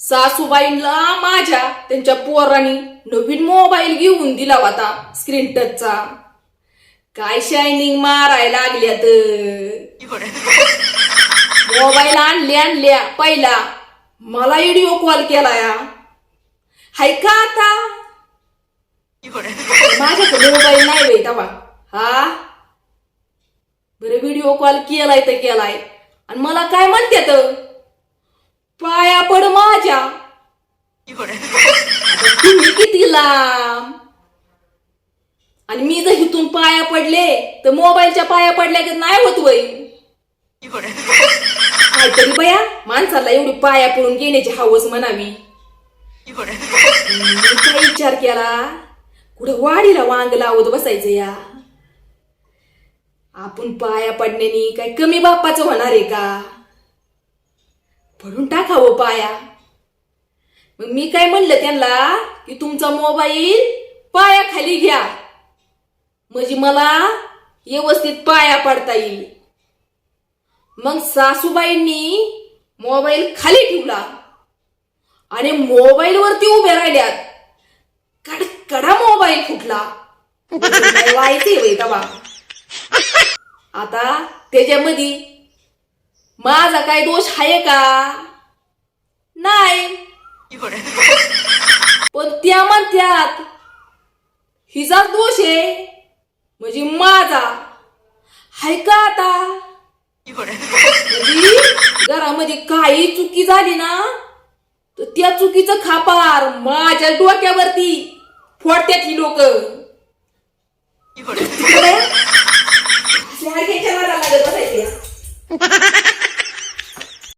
सासूबाईंना माझ्या त्यांच्या पोरांनी नवीन मोबाईल घेऊन दिला होता स्क्रीन टचचा काय शायनिंग मारायला लागल्यात? मोबाईल आणले आणल्या. पहिला मला व्हिडिओ कॉल केलाय. हाय का आता? माझ्याकडे मोबाईल नाही बाई तवा हा? बरं व्हिडिओ कॉल केलाय तर केलाय. आणि मला काय म्हणते तर पड माझ्या आता तुम्ही किती लांब आणि मी जर इथून पाया पडले तर मोबाईलच्या पाया पडल्या की नाही होत वय? काहीतरी बया माणसाला एवढी पाया पडून घेण्याची हवस म्हणावी. काय विचार केला? कुठं वाडीला वांग लावत बसायचं या? आपण पाया पडण्याने काय कमी बाप्पाचं होणार आहे का? पडून टाकावं पाया. मग मी काय म्हणलं त्यांना की तुमचा मोबाईल पायाखाली घ्या. म्हणजे मला व्यवस्थित पाया पडता येईल. मग सासूबाईंनी मोबाईल खाली ठेवला. आणि मोबाईल वरती उभ्या राहिल्यात. कडकडा मोबाईल फुटला. काय व्हायचंय आता त्याच्यामध्ये माझा काय दोष आहे का? नाही. पण त्या म्हणत्यात हिचा दोष आहे. म्हणजे माझा. हाय का आता? म्हणजे घरामध्ये काही चुकी झाली ना तर त्या चुकीचं खापार माझ्या डोक्यावरती फोडत्यात ही लोक. लागत बसायचे.